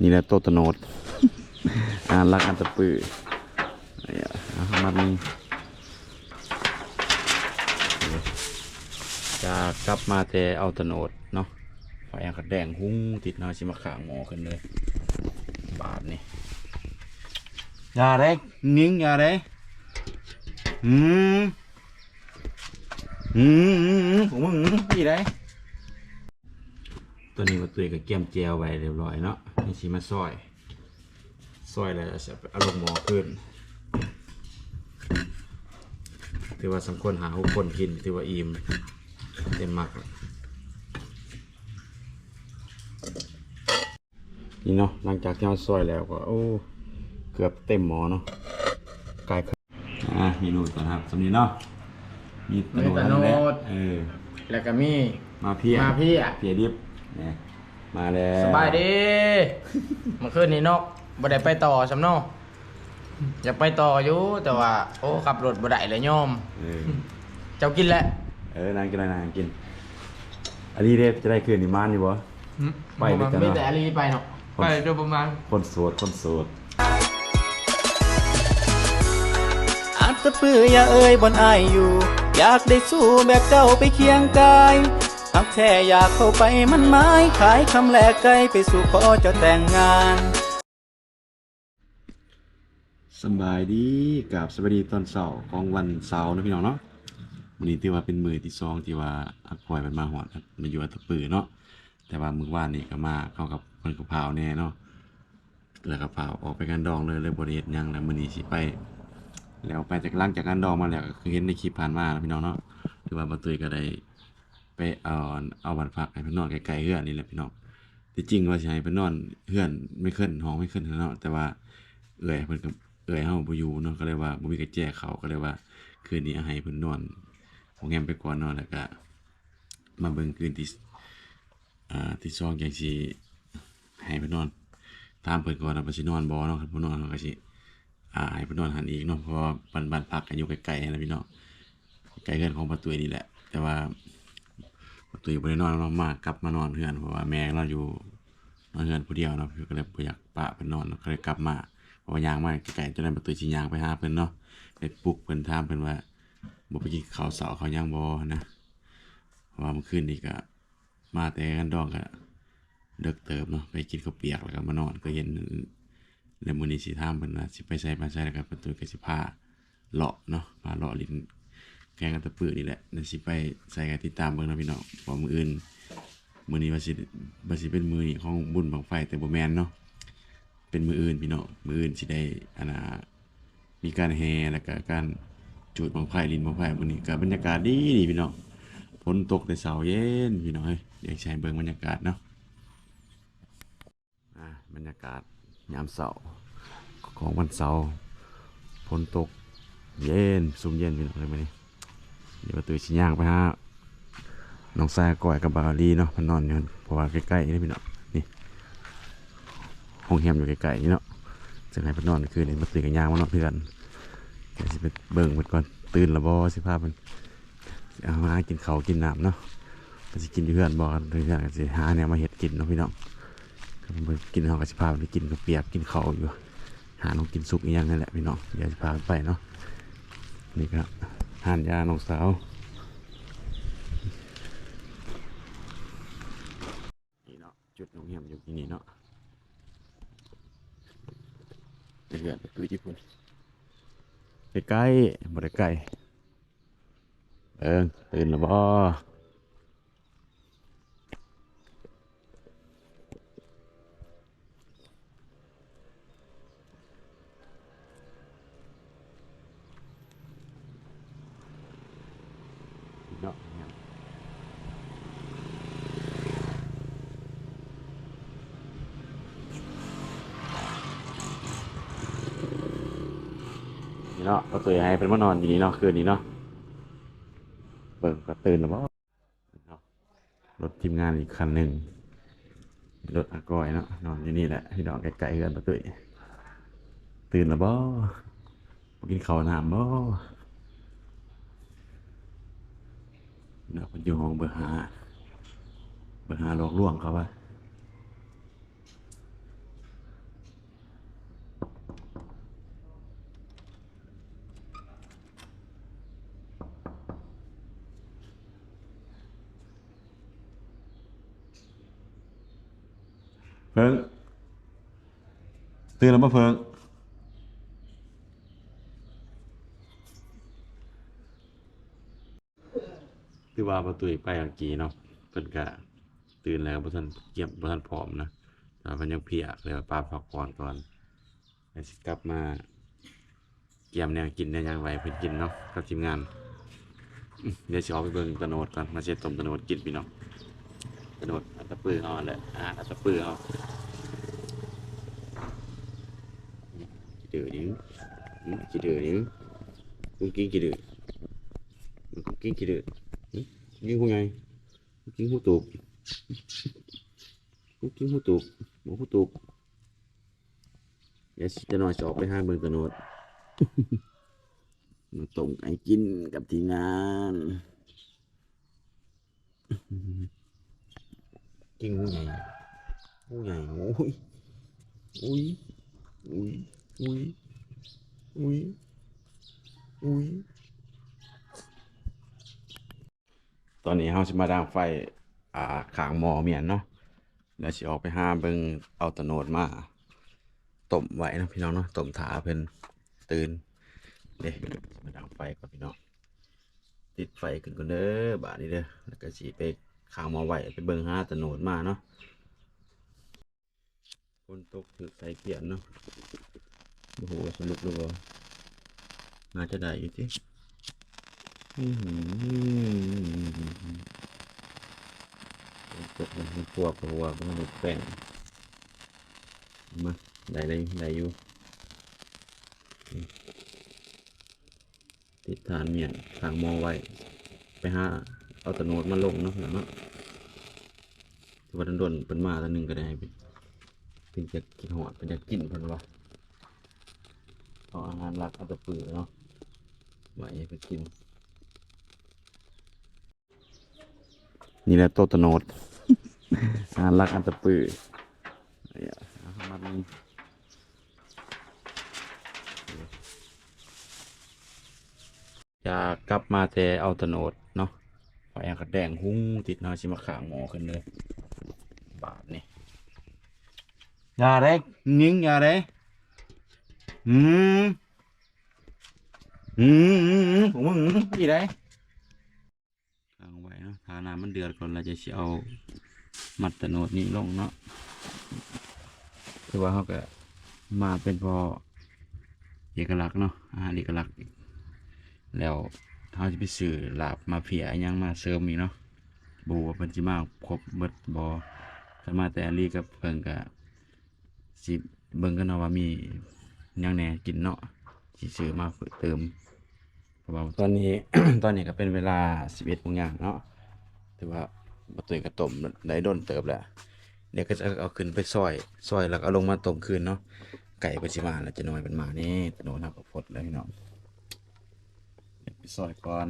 นี่แหละโตตโนดอ่านรักอันตะปือนี่ยเอมานี่จะกลับมาแต่เอาตโนดเนาะไฟอังกระแดงหุ้งติดนาชิมาขางหมอขึ้นเลย บาทนี่อย่าได้นิ่งอย่าได้อืมอืมอืมอืมของมึงนี่ได้ตัวนี้มาตุยกับเกียมเจียวไว้เรียบร้อยเนาะ นี่ชิมาซอย ซอยแล้วจะเอารมณ์หมอขึ้น ถือว่าสมควรหาหกคนกิน ถือว่าอิ่มเต็มมากแล้วนี่เนาะหลังจากที่เราซอยแล้วก็โอ้เกือบเต็มหมอเนาะกลายเป็นอ่าเมนูต่อนะครับสำนี้เนาะมีตะโนดมีตะโนดนั่นแหละเออแล้วก็มีมาเพียมาเพียเพียดิบเนี่ย มาแล้วสบายดีเมื่อคืนนี้นกบ่ได้ไปต่อสำเนออยากไปต่ออยู่แต่ว่า โอ้ขับรถบ่ได้เลยโยม เออเจ้ากินแล้วเออนางกินอะไรนางกิน อันนี้เด็จะได้คืนนิมานอยู่บ่ ไปเลยจ้ะ มีแต่อาลีไปเนาะไปโดยประมาณคนโสดคนโสดอาจจะเปื่ออย่าเอ่ยบนอายอยู่ อยากได้สู้แบบเจ้าไปเคียงกาย ทักแท้อยากเข้าไปมันไม้ขายคำแลกไกลไปสู่ขอจ้าแต่งงานสบายดีกับสวัสดีตอนเสาร์ของวันเสาร์นะพี่น้องเนาะวันนี้ที่ว่าเป็นมือที่สองที่ว่าอักคอยมันมาหอดมาอยู่อัตปือเนาะแต่ว่ามือว่านนี่ก็มาเข้ากับคนกับพราวแน่เนาะแล้วก็พาวออกไปกันดองเลยเลยบริเวณยังแล้วมือนี้สิไป แล้วไปจากล่างจากการดองมาแล้วก็คือเห็นในคลิปผ่านมาแล้วพี่น้องเนาะถือว่าบาตุยก็ได้ ไปเอาเอาบันพักให้เพิ่นนอนไกลๆเฮือนนี่แหละพี่น้องที่จริงว่าสิให้เพิ่นนอนเฮือนไม่ขึ้นห้องไม่ขึ้นเนาะแต่ว่าเอื่อยเพิ่นก็เอื่อยเฮาบ่อยู่เนาะก็เลยว่าบ่มีกระแจเขาก็เลยว่า คืนนี้ให้เพิ่นนอนโรงแรมไปก่อนเนาะแล้วก็มาเบิ่งคืนที่อ่าที่สองจังสิให้เพิ่นนอน ตามเพิ่นก่อนว่าเพิ่นสินอนบ่เนาะคันบ่นอนเฮาก็สิอ่าให้เพิ่นนอนหันอีกเนาะเพราะว่าบ้านบ้านพักกันอยู่ไกลๆนะพี่น้องไกลเฮือนของประตูนี่แหละ แต่ว่า ประตูบ่ได้นอนเนามากกลับมานอนเฮือนเพราะว่าแม่เราอยู่นอนเฮือนผู้เดียวเนาะพี่ก็เลยอยากปะเพิ่นนอนก็เลยกลับมาเพราะว่ายางมาไกลๆจนนั้ประตูสิยางไปหาเพิ่อนเนาะไปปลุกเพิ่อนถามเพิ่อนว่าบ่ไปกินข้าวเช้าข้าวหยังบ่นะเพราะว่าเมื่อคืนนี้ก็มาแต่กันดองก็เดึกเติบเนาะไปกินข้าวเปียกแล้วก็มานอนก็เห็นแล้วมือนี้สิถามเพิ่นว่าสิไปใส่มาใส่แล้วก็ประตูก็สิพาเลาะเนาะพาเลาะลิ้น แกงกันตะปือนี่แหละแล้วสิไปใส่กันติดตามเบิ่งนะพี่น้องพอมืออื่นมือนี้ว่าสิว่าสิเป็นมือนี้ของบุญบังไฟแต่บ่แมนเนาะเป็นมืออื่นพี่น้องมืออื่นสิได้อันน่ะมีการแห่แล้วก็การจูดบังไฟลินบังไฟมื้อนี้ก็บรรยากาศดีดีพี่น้องฝนตกแต่เช้าเย็นพี่น้องเอ้ยเดี๋ยวให้เบิ่งบรรยากาศเนาะอ่าบรรยากาศยามเสาของวันเสาร์ฝนตกเย็นซุ่มเย็นพี่น้องเลยมานี่ เดี๋ยวประตูชิย่างไปฮะน้องสายก่อยกับบาลีเนาะมันนอนอยู่นั่นเพราะว่าใกล้ๆนี่พี่เน้องนี่ห้องแฮมอยู่ใกล้ๆนี่เนาะจะให้เพิ่นนอนคืนนี้มาตื่นกันย่างมานอนเพื่อนเดี๋ยวสิไปเบิ่งเพิ่นก่อนตื่นละบ่สิพาพิ่นเอามากินเขากินน้ำเนาะก็สิกินเพื่อนบ่กันเพื่อนก็สิหาแนวมาเฮ็ดกินเนาะพี่น้องก็ไปกินข้ากับสิพาไปกินกับเปียกกินเขาอยู่หาน้องกินสุกอีกอย่างนั่นแหละพี่น้องเดี๋ยวจะพาไปเนาะนี่ครับ หานยาน้องสาวนี่เนาะจุดน้องเหี่ยมอยู่ที่นี่เนาะเดือดประตูญี่ปุ่นใกล้ๆบ่ได้ใกล้เอิงตื่นแล้วบ่เนาะเหี่ยม นี่นให้เป็นมานอนอยู่นี่เนาะคืนนี้เนาะเบิ่งก็ตื่นแล้วบ่ารถทีมงานอีกคันหนึ่งรถอากอยเนาะนอนอยู่นี่แหละพี่น้องไกลๆกันประตูตื่นแล้วบ่กินข้าวน้ำบ่เดี๋ยวมันอยู่ห้องเบอร์หาเบอร์หาหลอกลวงเขาว่า เพิงตื่นแล้วมาเพิงที่ว่าประตูไปอังกีเนาะเพิ่นก็ตื่นแล้วบ่ทันเกียบบ่ทันพร้อมนะแต่เพิ่นยังเพลียเลยว่าป้าพักผ่อนก่อนแล้วสิกลับมาเกี่ยมแนวกินได้ยังไงเพิ่นกินเนาะกับทีมงาน เดี๋ยวสิออกไปเบิ่งตะโนดก่อนมาเช็ดต้มตะโนดกินพี่น้อง ตะโนดอัตะปือเฮาแหละอาหารอัตะปือเฮากี่เดือดิอื้อกี่เดือดิกูกินกี่เดือมันกูกินกี่เดืออื้อกินหูไงกูกินหูตูบกูกินหูตูบบ่หูตูบเดี๋ยวจะนอยจะออกไปหาเบิ่งตะโนดมาต้มไก่กินกับทีงาน กินหูใหญ่หูใหญ่โอ้ยอุ้ยอุ้ยอุ้ยอุ้ยอุ้ยตอนนี้เฮาสิมาดังไฟอ่าขางหมอเมียนเนาะแล้วสิออกไปหาเบิ่งเอาตะโนดมาต้มไว้นะพี่น้องเนาะต้มถาเพิ่นตื่นเด้มาดังไฟก่อนพี่น้องติดไฟขึ้นก่อนเด้อบาดนี้เด้อแล้วก็สิไป ข้างมอไหวไปเบิ่งหาตะโนดมาเนาะฝนตกถือใส่เขียนเนาะโอ้โหสนุกเลยบ่น่าจะได้อยู่ติอื้อหือฝนตกมันพวกพวมันแป้งมาได้เลยได้อยู่ติดฐานเมียนทางมอไว้ไปหา เอาตะโนดมาลงเนาะเนาะที่ว่าโดนๆเป็นมาตัวหนึ่งก็ได้เป็นเป็นจะกินหอดเป็นจะกินเพิ่นว่าเอาอาหารหลักเอาตะปือเนาะไห้ไปกิน นี่แหละโตตะโนดอาหารหลักอันตะปือเอาเข้ามานี่จะกลับมาแต่เอาตโนด เนาะไฟกระแดงหุ้งติดเนาะชิมาขางหมอขึ้นเลย บาทนี่อย่าเด้ยิงอย่าเด้อืมอืมอืมอืมผมมึงยี่ได้ขางไว้เนาะทาน้ำมันเดือดก่อนเราจะสิเอามัดแตโนดนี้ลงเนาะคือว่าเขาก็มาเป็นพอเอกลักษณ์เนาะอาหารเอกลักษณ์แล้ว เขาจะไปซื้อลาบมาเพียยังมาเสริมอีกเนาะบูว่าเพิ่นสิมาครบเบิดบ่ถ้ามาแต่อลีกับเพิ่นก็สิเบิ่งกันเนาะว่ามียังแหน่กินเนาะสิซื้อมาเติมเราตอนนี้ ตอนนี้ก็เป็นเวลา11โมงอย่างเนาะถือว่าบ่ตุยก็ต้มได้โดนเติบแล้วเดี๋ยวก็จะเอาขึ้นไปซอยซอยแล้วก็เอาลงมาต้มคืนเนาะไก่เพิ่นสิมาแล้วจะน้อยเป็นมานี่โดนหักกับฟดแล้วพี่น้อง ซอยก่อน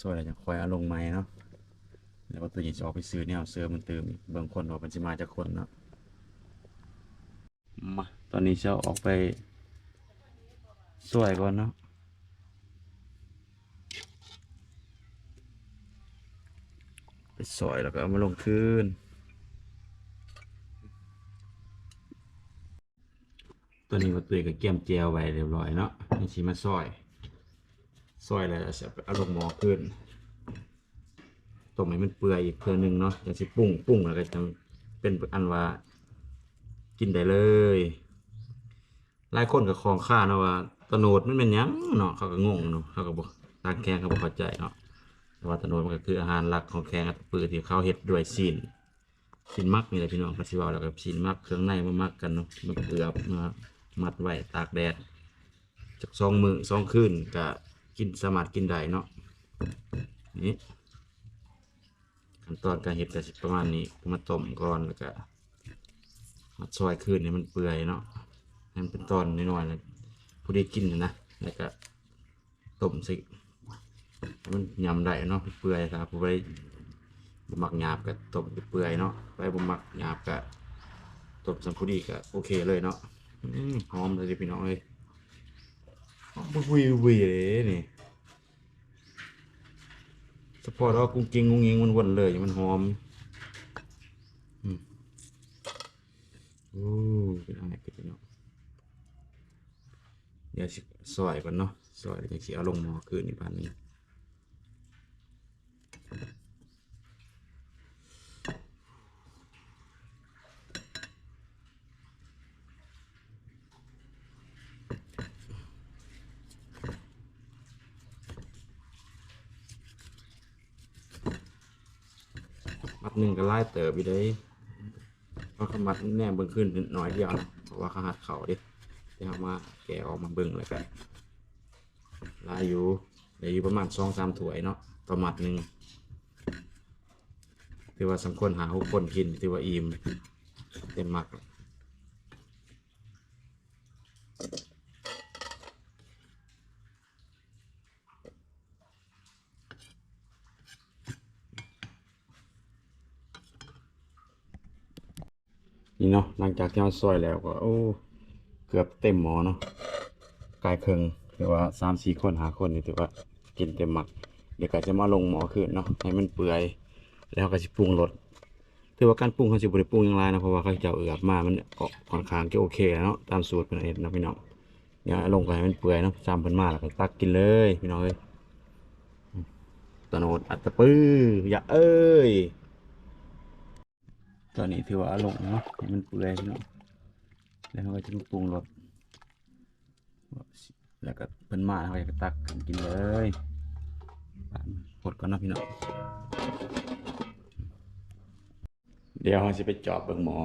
ซอยแล้วจะคอยเอาลงไม้เนาะแล้วว่าตัวนี้จะออกไปซื้อเนี่ยเสื้อมันเติมอีกบางคนว่ามันจะมาจากคนเนาะมาตอนนี้จะออกไปซอยก่อนเนาะไปซอยแล้วก็เอามาลงคืนตัวนี้ว่าตัวก็เกี่ยมเจียวไว้เรียบร้อยเนาะนี่ชิมาซอย ซอยแล้วจะเอาลงหม้อขึ้นต้มให้มันเปื่อยอีกเพื่อหนึงเนาะอย่างสิปรุงปรุงแล้วก็จะเป็นอันว่า กินได้เลยหลายคนก็คลองค่าเนาะว่าตะโนดมันเป็นยังเนาะเขาก็งงเนาะเขาก็บอกทางแขงเขาบ่เข้าใจเนาะแต่ว่าตะโนดมันก็คืออาหารหลักของแขงอัตปือที่เขาเฮ็ดด้วยซีนซีนมักนี่แหละพี่น้องก็สิว้าแล้วก็ซีนมักเครื่องในมามักกันเนาะมาเกลือมามัดไว้ตากแดดจากสองมือสองคืนก็ กินสามารถกินได้เนาะนี่ขั้นตอนการเห็ดก็สิประมาณนี้มาต้มก่อนแล้วก็มาซอยคืนให้มันเปื่อยเนาะให้มันเป็นตอนน้อยๆแล้วพอดีกินนะแล้วก็ต้มสิมันยำได้เนาะเปื่อยครับผู้ใดบ่มักหยาบก็ต้มเปื่อยเนาะไปบ่มักหยาบก็ต้มสัมพอดีก็โอเคเลยเนาะหอมเลยพี่น้องเอ้ย วีวีเลยนี่สปอร์ตกุ้งกิงกุ้งงิงมันวนเลยมันหอมอือ้เป็นอะไรเป็นเนาะเดี๋ยวสอยก่อนเนาะสอยเดี๋ยวสิเอาลงหม้อคืนนี่บ้านนี้ ไล่เติบอยู่ได้เพราะเขามัดแนมเบิ่งขึ้นหน่อยเดียวนะเพราะว่าเขาหัดเข่าดิที่เขามาแกะออกมาเบิ่งเลยกันลายอยู่เหลืออยู่ประมาณสองสามถ้วยเนาะต่อมัดหนึ่งถือว่าสังคนหาหกคนกินถือว่าอิ่มเต็มมัก นี่เนาะหลังจากที่เราซอยแล้วก็โอ้เกือบเต็มหมอเนาะกลายเคิงถือว่าสามสี่คนหาคนนี่ถือว่ากินเต็มหมัก เดี๋ยวก็จะมาลงหมอคืนเนาะให้มันเปื่อยแล้วก็จะปรุงรสถือว่าการปรุงเขาจะบริปรุงอย่างไรนะเพราะว่าเขาจะเอือบมามันออกค่อนข้างจะโอเคแล้วเนาะตามสูตรเป็นเอ็ดนะพี่น้องเดี๋ยวลงไปให้มันเปื่อยเนาะจำเพิ่นมาแล้วก็ตักกินเลยพี่น้องเอ้ยตโนดอัตตปื้ออย่าเอ้ย ตอนนี้ถือว่าลงเนาะให้มันเปื่อยพี่น้องแล้วเราก็จะมาปรุงรสแล้วก็เพิ่นมาแล้วก็จะตักกันกินเลยปดมันกดก่อนนาะพี่น้องเดี๋ยวเราจะไปเจอบเบิ่งหมอ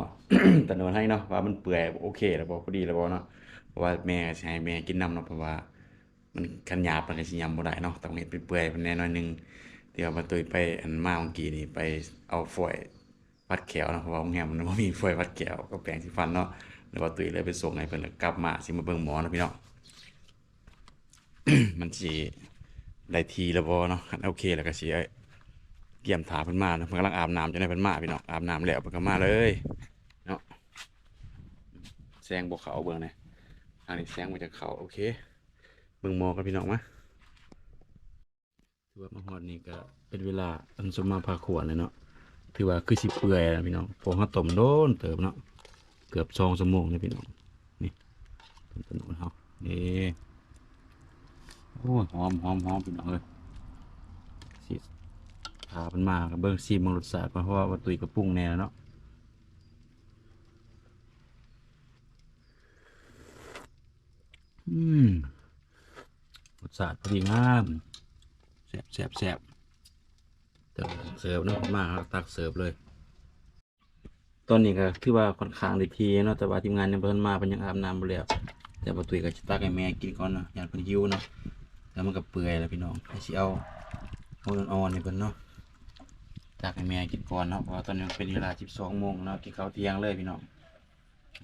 ตะโนนให้เนาะว่ามันเปื่อยโอเคแล้วบ่พอดีแล้วบ่เนาะเพราะว่าแม่ให้แม่กินน้ำเนาะเพราะว่ามันคันหยาบมันก็สิยำบ่ได้เนาะต้องเฮ็ดเป็นเปื่อยเป็นแน่น้อยหนึงเดี๋ยวมาตุยไปอันมาเมื่อกี้นี่ไปเอาฝอย วัดแขวนะเพราะว่าโรงแรมมันบ่มีไฟวัดแขวก็แปลงสีฟันเนาะแล้วว่าตุยเลยไปส่งให้เพิ่นแล้วกลับมาสิมาเบิ่งหมอนะพี่น้องมันสิได้ทีแล้วบ่เนาะโอเคแล้วก็สิเอาเตรียมถาเพิ่นมาเนาะเพิ่นกำลังอาบน้ำจังได๋เพิ่นมาพี่น้องอาบน้ำแล้วเพิ่นก็มาเลยเนาะแสงบ่เขาเบิ่งแหน่ทางนี้แสงมันจะเขาโอเคเบิ่งหมอกันพี่น้องมาถือว่ามาฮอดนี่ก็เป็นเวลาอันสมมาพาขวดเลยเนาะ ถือว่าคือสิเปื่อยนะพี่น้องเพอเขาต้มโดนเติมเนาะเกือบสองชั่วโมงนะพี่น้องนี่เป็นถนนเขานี่โอ้หอมหอมหอมพี่น้องเลยสิพามันมากเบิ้งซีมังรสชาติเพราะว่าวัตถุกับปรุงแน่เนาะอืมรสชาติพอดีงามแซ่บแซ่บแซ่บ เดี๋ยวเสิร์ฟนะมาครับตักเสิร์ฟเลย ตอนนี้ก็คือว่าค่อนข้างได้ทีเนาะแต่ว่าทีมงานยังเพิ่นมาเพิ่นยังอาบน้ำบ่แล้วแต่บ่ตุยก็สิตักให้แม่กินก่อนเนาะอยากเพิ่นหิวเนาะแล้วมันก็เปื่อยแล้วพี่น้องให้สิเอาเอาอ่อนๆให้เพิ่นเนาะตักให้แม่กินก่อนเนาะเพราะตอนนี้เป็นเวลา12โมงเนาะกินข้าวเที่ยงเลยพี่น้อง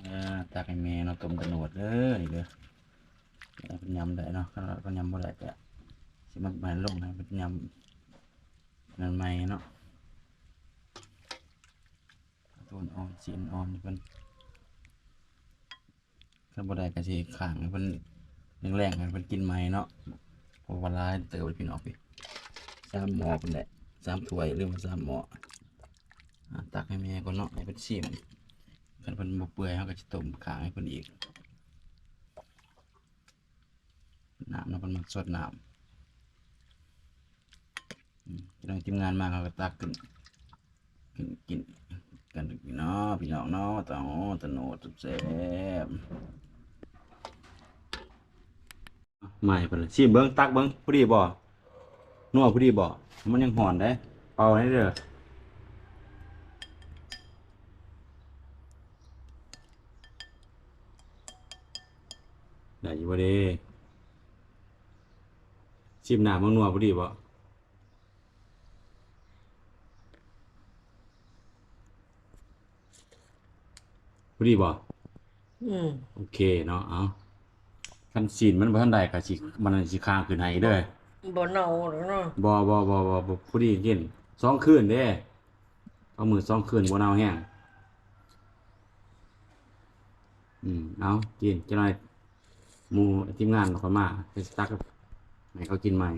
อ่าตักให้แม่เนาะต้มกระโนดเด้อนี่เด้อเอาเพิ่นยำได้เนาะคันว่าเพิ่นยำบ่ได้แก็สิมันมันลงให้เพิ่นยำ นั่นไม่เนาะต้นอ่อนสีอ่อนนี่เพิ่นถ้าบ่ได้ก็สิข้างให้เพิ่นแรงๆให้เพิ่นกินไหมเนาะเพราะว่าหลายเติบเพี่น้องพี่สามหม้อเพิ่นแหละสามถ้วยหรือว่าสามหม้อตักให้แม่ก่อนเนาะให้เพิ่นชิมคันเพิ่นบ่เปื่อยเฮาก็สิต้มข้างให้เพิ่นอีกน้ำเนาะเพิ่นมักสดน้ำอืม พี่น้องทีมงานมาเขาก็ตักกินกินกินกันพี่น้องพี่น้องเนาะตะโอตโนดแซ่บไม่เพิ่นล่ะชิมเบิ่งตักเบิ่งพอดีบ่นัวพอดีบ่มันยังหอนได้เป่าให้เด้อได้อยู่บ่เด้ชิมหน้ำมันนัวพอดีบ่ พอดีบ่อืมโอเคเนาะเอาคันซีนมันบ่ทันได้ก็สิมันสิค้างขึ้นให้เด้อบ่เน่าหรอกเนาะบ่บ่บ่บ่บ่พอดีเย็นสองคืนเด้เอามือสองคืนบ่เน่าแห้งอืมเอากินจังหน่อยหมู่ทีมงานเขามาให้สตักให้เขากินใหม่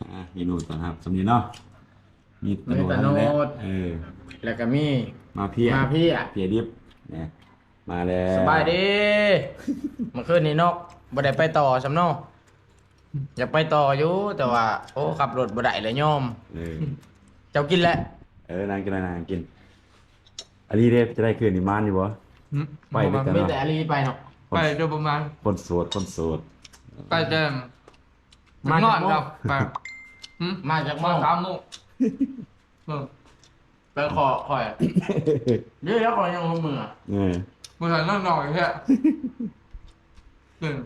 อ่าเมนูต่อครับสำนี้เนาะ มีตะโนดมีตะโนดเออ แล้วก็มีมาเพียมาพี่อะเพียดิบเนี่ยมาแล้วสบายดีเมื่อคืนนี้นกบ่ได้ไปต่อสำเนออยากไปต่ออยู่ แต่ว่า โอ้ขับรถบ่ได้เลยยอมเออเจ้ากินแล้วเออนางกินอะไรนางกินอันนี้เด้จะได้คืนนี่มานอยู่บ่หืมไปด้วยกันมีเนาะแต่อาลีไปเนาะไปโดยประมาณคนโสดคนโสดไปเดิมมามาจากนอนครับไปหืมมาจากหมาม้อสามโมงเออไปขอคอยเดี๋ยวแล้วขอยังมือเออมือถือนอนหน่อยแค่ตื่น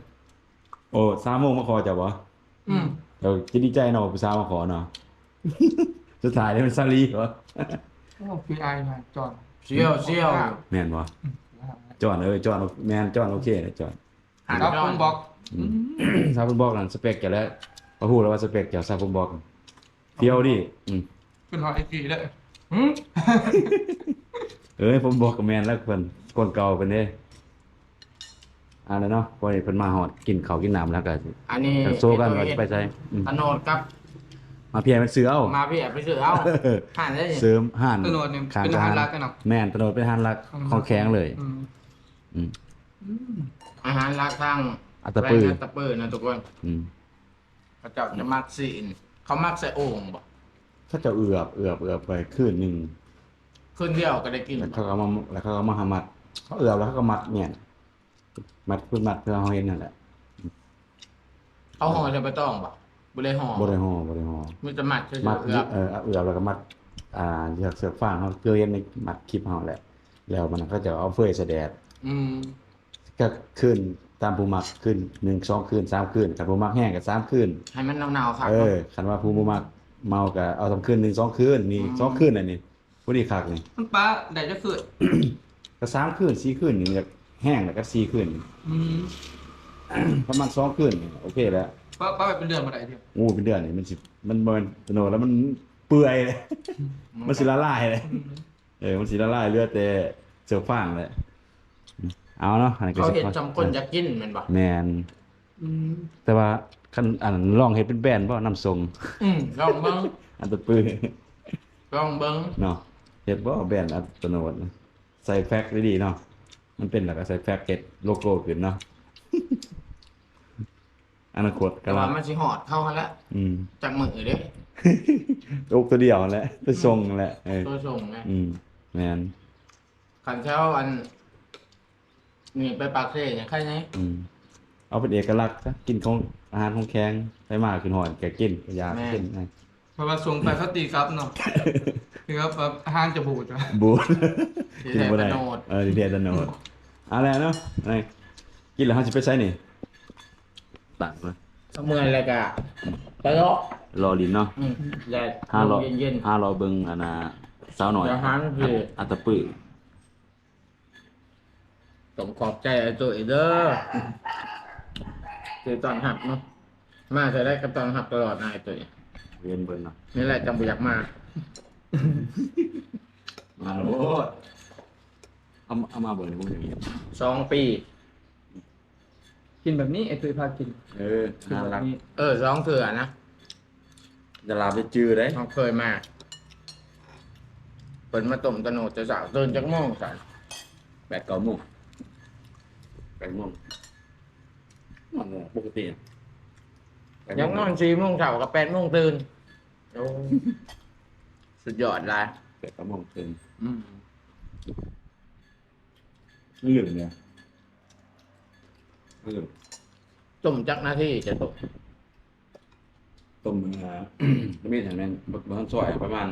โอ้สามโมงมาขอจับวะอืมเดี๋ยวจะดีใจเนาะผู้สาวมาขอเนาะสุดท้ายนี่มันซาลีเหรอโอ้พี่ไอมาจอดเชี่ยวเชี่ยวแม่นบ่จอนเออจอนแม่นจอนโอเคนะจอนหันครับย้อผนมบอกซาบุนบอกนั่นสเปคแกแล้วพอพูดแล้วว่าสเปคแกซาบุนบอก เที่ยวดิอืมเป็นหอยกี่เลยหืมเอ้ยผมบอกกับแม่นแล้วเพิ่นคนเก่าเพิ่นเด้อ่าแล้วเนาะพอนี้เพิ่นมาฮอดกินข้าวกินน้ำแล้วก็สิอันนี้กันโซกันว่าจะไปใส่อืมถนนครับมาเพียมันซื้อเอา มาพี่แอบไปซื้อเอาหันได้ยังเสริมห่านถนนเนี่ยข้างเป็นทอาหารงรักกันเนาะ แม่นถนนเป็นห่านรักของแข็งเลย อืมอืมอาหารรักทางอัตตปือแรงอัตตปือนะทุกคนอืม เขาเจ้าจะมักซีน เขามักใส่โอ่งบ่เขาจะเอือบเอือบเอือบไปคืนหนึงคืนเดียวก็ได้กินแล้วเขาก็เอามาแล้วเขาก็เอามาหามัด เขาเอือบแล้วเขาก็มัดเนี่ย มัดเพื่อมัดเพื่อเอาเห็นนั่นแหละเอาห่อจะไปต้องบ่บ่ได้ห่อบริหอบ่ได้หอมีแต่มัดเฉยมัดๆเอือบเออเอาเอือบแล้วก็มัด อ่าเสือกเสือกฟางเขาเกลือเย็นในมัดคลิปเขาแหละ แล้วมันก็จะเอาเฟยเสแดด อืมก็ขึ้น ตามภูมักขึ้นหนึ่งสองคืนสามคืนกับภูมักแห้งกับสามคืนให้มันหนาวๆครับเออคันว่าภูมักเมากับเอาสามคืนหนึ่งสองคืนนี่สองคืนอันนี้พอดีคักนี่มันป้าได้จะขึ้นก็สามคืนสี่คืนนี่จะแห้งแล้วก็สี่คืนอืมประมาณสองคืนนี่โอเคแล้วป้าป้าไปเป็นเดือนมาได้เดียวงูเป็นเดือนนี่มันสิมันมันโนแล้วมันเปื่อยเลยมันสิละลายเลยเออมันสิละลายเหลือดแต่เสือฟางเลย เอาเนาะอันนี้ก็เขาสิเห็นจำคนจะกินแมันบ่แมนอืมแต่ว่าคันอันนั้นลองเฮ็ดเป็นแบรนด์บ่น้ำทรงอืมลองเบิ่งอันตะปื้อลองเบิ่งเนาะเฮ็ดบ่แบรนด์อัตโนมัตินะใส่แฟกซ์ดีๆเนาะมันเป็นแล้วก็ใส่แฟกซ์เก็ตโลโก้ขึ้นเนาะอนาคตแต่กำลัว่างมันสิหอดเข้ากันแล้วอืม จากมือเด้โอกตัวเดียวนั่นแหละตัวทรงนั่นแหละเออตัวส่งไงอืมแม่นขันเช้าอัน นี่ไปปากเซ่เนี่ยใครไงอืมเอาเป็นเอกลักษณ์ซะกินของอาหารของแข็งไปมากขึ้นหอนแกกินก็อยากกินนะเพราะว่าส่งไปเขาตีครับเนาะคือครับแบบอาหารจะบูดจ้ะบูดที่กินแท้บ่เป็ได้นโนดเออดีเดตโนดเอาแล้วเนาะอะไรกินแล้วเฮาสิไปไสนี่ตักเลยเมื่อยแล้วก็ไปเลาะรอลิ้นเนาะอืมแดดห้ารอเย็นห้ารอเบิ่งอันน่ะสาวหน่อยเดี๋ยวหาคืออัตตะปื้อ ๆต้องขอบใจไอ้ตัวอีเด้อคือตอนหับเนาะมาจะได้กับตอนหับตลอดนายตัวเรียนเบิ่งเนาะนี่แหละจำบ่อยากมา มาโลดเอามาเอามาเบิ่งในพวกนี้สองปี กินแบบนี้ไอ้ตัวพากินเออกินน่าแบบรักนี้เออสองเถื่อนะจะลาไปจื้อได้เขาเคยมาเปิดมาต้มตะโนดจะสาวตื่นจากโมงสันแปดเก้าโมง แปดโมงนอนโมงปกติอะแปดโมยังนอนสี่โมงเช้ากับแปดโมงตื่นโอ้สุดยอดเลยแปดเก้าโมงตื่นอืมไม่ลืมเนี่ยไม่ลืมต้มจักหน้าที่จะตกต้มเนื้อมีดเห็นไหมบางซอยประมาณ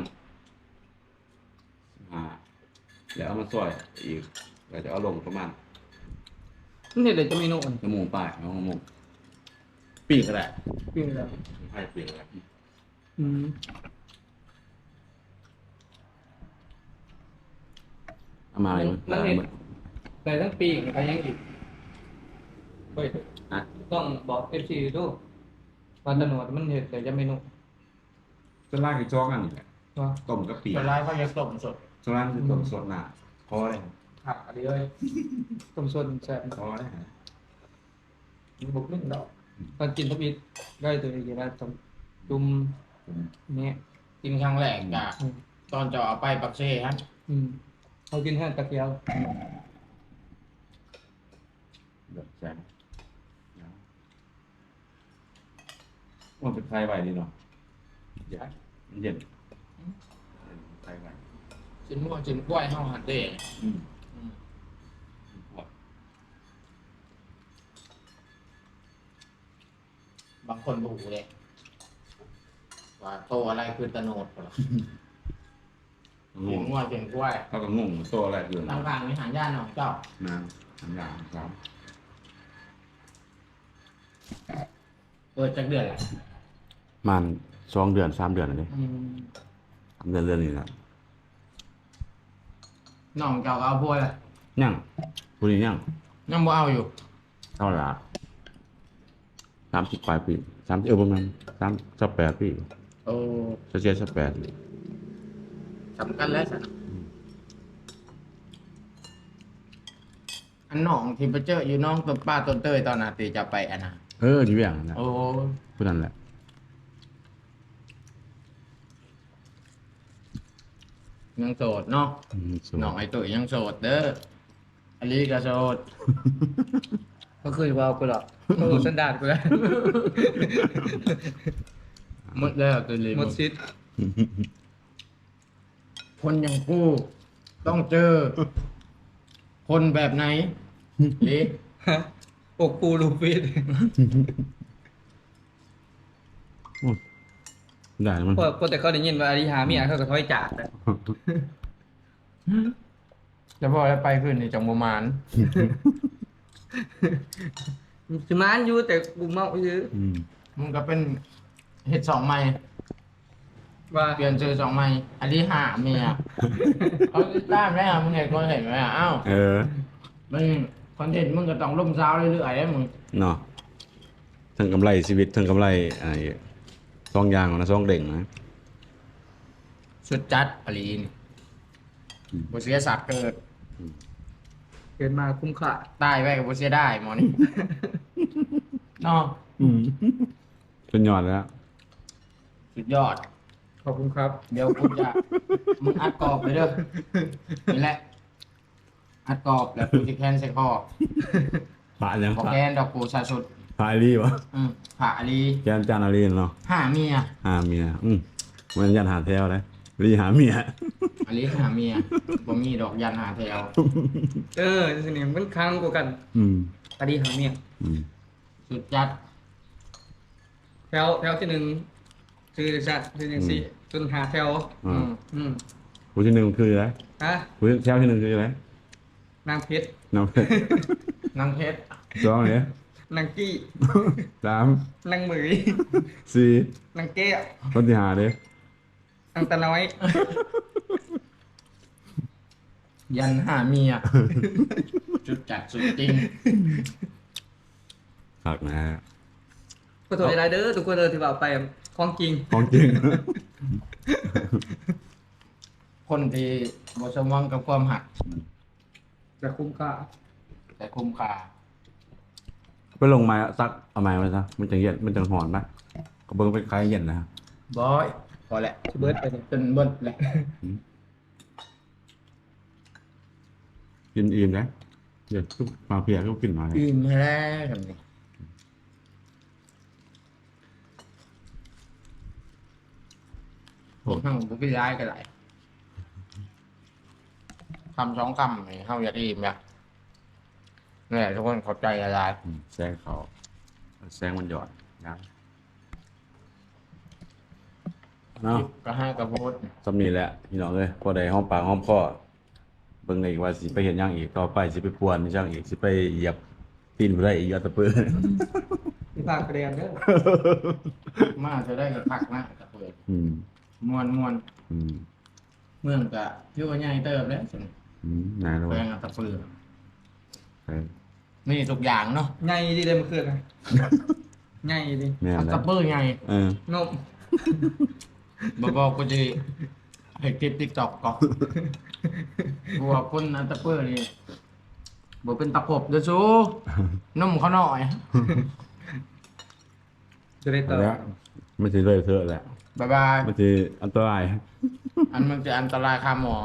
อ่าแล้วเอามาซอยอีกแล้วจะเอาลงประมาณ นี่เดี๋ยวจะเมนูอันชั่วโมงป้ายชั่วโมงปีกก็ได้ปิ้งแล้วให้ปีกก็ได้อืมเอามาเลยมั้ยแล้วเห็นแต่ทั้งปีกไปยังอีกเฮ้ยอะต้องบอกเอฟซีดูว่าตะหนวดมันเห็ดแต่จะเมนูส่วนล่างคือจ้องอันนี้แหละว่าต้มกับปีกจะไล่เขาจะต้มสดส่วนล่างคือต้มสดนาพอเลยหักอะพอเลย บุกนึ่งดอกตอนกินทับอิดได้ตัวเองแล้วต้มจุ่มเนี่ยกินครั้งแรกจ้ะอืมตอนจะเอาไปปักเซ่ฮะ อืมเขากินแห้งตะเกียวเดือดแสงมันเป็นไฟไหวดีเนาะเย็นมันเย็นไฟไหวจินมั่วจินกล้วยเฮาหัดเด้อืม อืม ปวด บาง คนบ่ฮู้เลยว่าโตอะไรคือตะโนดบ่ล่ะงจินงมั่วจินกล้วยเขาก็งงตัวอะไรอยู่ทางกลางมีหางย่านของเจ้านะอันอย่างครับเปิดจักเดือนละมันสองเดือนสามเดือนอะไรอืมสามเดือนเดือนนี้แหละน้องเจ้าก็เอาพวกละยังผู้นี้ยังยังบ่เอาอยู่เท่าไหร่สามสิบปลายปีสามสิบเออประมาณสามสิบแปดปีโอ้จะเจ็ดสิบแปดสำคัญแล้วสันอันน้องที่ไปเจออยู่น้องต้นป้าต้นเต้ยตอนนาตีจะไปอันน่ะเอออยู่อย่างนั้นแหละโอ้ผู้นั้นแหละยังโสดเนาะอืมสวยน้องไอ้ตุ๋ยยังโสดเด้ออลีก็โสด ก็คือว่ากูหรอกโอ้สันดานกูแล้วหมดแล้วตัวลีหมดซิดคนอย่างกูต้องเจอ คนแบบไหนลีฮะอกปูลูฟิตได้มันพวกพวกแต่เขาได้ยินว่าอริหาเมียเขาก็ถอยจากแต่จะพอแล้วไปขึ้นในจังประมาณ สมานอยู่แต่กูเมาอยู่อืมมึงก็เป็นเห็ดสองไม้ว่าเปลี่ยนชื่อสองไม้อันนี้หาเมียเอาตามแล้วมึงเห็นคนเห็นไหมอะอ้าวเออมึงคอนเทนต์มึงก็ต้องล่มเช้าเรื่อยๆนะมึงเนาะทั้งกำไรชีวิตทั้งกำไรไอ้ซองยางนะซองเด่งนะสุดจัดอลีนบุเสียสัตว์เกิด เกิดมาคุ้มค่าตายไปกับบุเสียได้หมอนี่เนาะอืมเป็นยอดแล้ว สุดยอด ขอบคุณครับ เดี๋ยวกูจะมึงอัดกรอบไปเด้อนี่แหละ อัดกรอบแล้วกูจะแคนใส่คอพระยังบอกพระแคนดอกกูชาสุดพระอาลีวะอืมผ่าอลีแกนจานอาลีเนาะหาเมีย หาเมีย อืมมันยันหาแถวเลยลีหาเมีย อลีหาเมียบ่มีดอกยันหาแถวเออสนิมมันค้างกว่ากันอืมอดีหาเมียอืมสุดจัดแถวแถวที่หนึ่งคือจัดคือยังสี่จนหาแถวอ่าอืมอืมผู้ที่หนึ่งคืออะไรฮะผู้แถวที่หนึ่งคืออะไรนางเพชรน้ำเพชรนางเพชรสองเนี่ยนางกี้สามนางเหมยสี่นางแก้วคนที่หาเด้นางตาน้อย ยันหาเมียสุดจัดสุดจริงฝากนะฮะขอโทษอะไรเด้อทุกคนเด้อที่ว่าไปของจริง ของจริง คนที่บสมหวังกับความหัก แต่คุ้มค่าแต่คุ้มค่าไปลงไม้ซักเอาไม้ไว้ซะมันจังเย็นมันจังหอนปะก็เบิ่งเป็นคล้ายเย็นนะบอยพอแหละชิเบิร์ดไปเนี่ยจนเบิดแหละ กินอิ่มนะเดี๋ยวทุกมาเพียก็กินมาเลยอิ่มแล้วกันนี่ผมทั้งผมไปย้ายกันไหลายคำสองคำนี่เฮาอยากอิ่มเนี่ยนี่แหละทุกคนเข้าใจอะไรอืมแซงเขาแซงมันหยอดนะเนาะก็ให้กระโพดสำนีแหละพี่น้องเลยพอได้ห้องปากห้องคอ เบิ่งเลยว่าสิไปเห็นหยังอีกต่อไปสิไปปวนหยังอีกสิไปเหยียบตีนบ่ได้อีกอยาตะเปื้อ ที่ภาคเรียนเด้อมาจะได้กระพักนะกระเปิดอืมมวนมวนอืมเมืองกะพี่ว่าใหญ่เติบแล้วสิอืมนายรู้แปลงอัตตะปือใช่นี่ทุกอย่างเนาะไงดีเลยเมื่อคืนนะไงดีแม่นอัตแล้ตะวปือใหญ่เออนมบอกบอกกูจะ ให้คลิปติ๊กต็อกก่อนบัวคนอัตตะปือนี่บอกเป็นตะขบเด้อชูนุ่มเขาหน่อยจะได้ต่อแล้วไม่สิเลยเถอะแหละบ๊ายบายไม่สิอันตราย อันมันจะอันตรายคาหมอ